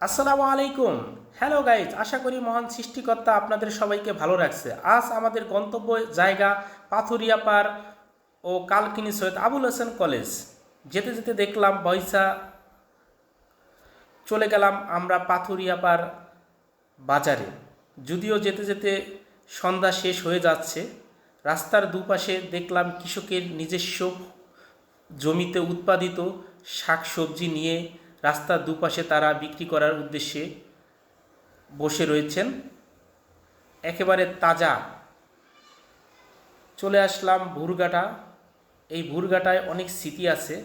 আসসালামু আলাইকুম। Hello guys আশা করি মহান সৃষ্টিকর্তা আপনাদের সবাইকে ভালো রাখছে। আজ আমাদের গন্তব্য জায়গা পাথুরিয়াপাড় ও কালকিনি সৈয়দ আবুল হোসেন কলেজ। যেতে যেতে দেখলাম বৈশা চলে গেলাম আমরা পাথুরিয়াপাড় বাজারে। যদিও যেতে যেতে সন্ধ্যা শেষ হয়ে যাচ্ছে, রাস্তার দুপাশে দেখলাম কৃষকের নিজস্ব জমিতে উৎপাদিত শাকসবজি নিয়ে রাস্তার দুপাশে তারা বিক্রি করার উদ্দেশ্যে বসে রয়েছেন। একেবারে তাজা। চলে আসলাম ভুরঘাটা এই ভুরঘাটায় অনেক স্মৃতি আছে।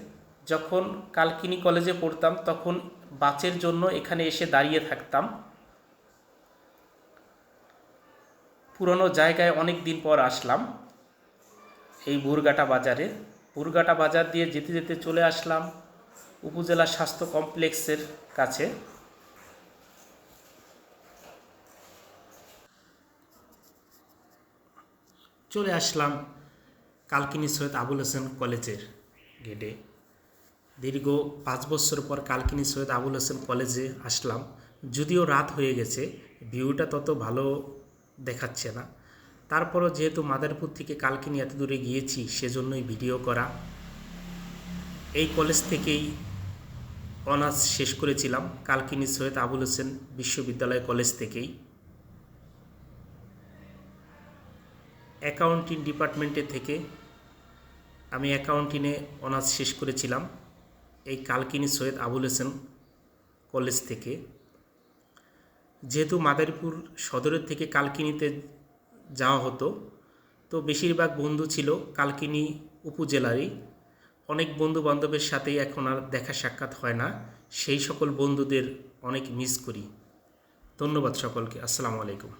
যখন কালকিনি কলেজে পড়তাম, তখন বাসের জন্য এখানে এসে দাঁড়িয়ে থাকতাম। পুরনো জায়গায় অনেক দিন পর আসলাম এই বুরগাটা বাজারে। বুরগাটা বাজার দিয়ে যেতে যেতে চলে আসলাম। উপজেলা স্বাস্থ্য কমপ্লেক্সের কাছে। চলে আসলাম কালকিনি সৈয়দ আবুল হোসেন কলেজের গেটে দীর্ঘ পাঁচ বছর পর কালকিনি সৈয়দ আবুল হোসেন কলেজে আসলাম। যদিও রাত হয়ে গেছে, ভিউটা তত ভালো দেখাচ্ছে না। তারপরও যেহেতু মাদারপুর থেকে কালকিনি এত দূরে গিয়েছি, সেজন্যই ভিডিও করা। এই কলেজ থেকেই অনার্স শেষ করেছিলাম কালকিনি সৈয়দ আবুল হোসেন বিশ্ববিদ্যালয় কলেজ থেকেই। অ্যাকাউন্টিং ডিপার্টমেন্টের থেকে আমি অ্যাকাউন্টিংয়ে অনার্স শেষ করেছিলাম এই কালকিনি সৈয়দ আবুল হোসেন কলেজ থেকে। যেহেতু মাদারীপুর সদরের থেকে কালকিনিতে যাওয়া হতো, তো বেশিরভাগ বন্ধু ছিল কালকিনি উপজেলারই। অনেক বন্ধু বান্ধবের সাথেই এখন আর দেখা সাক্ষাৎ হয় না। সেই সকল বন্ধুদের অনেক মিস করি। ধন্যবাদ সকলকে। আসসালামু আলাইকুম।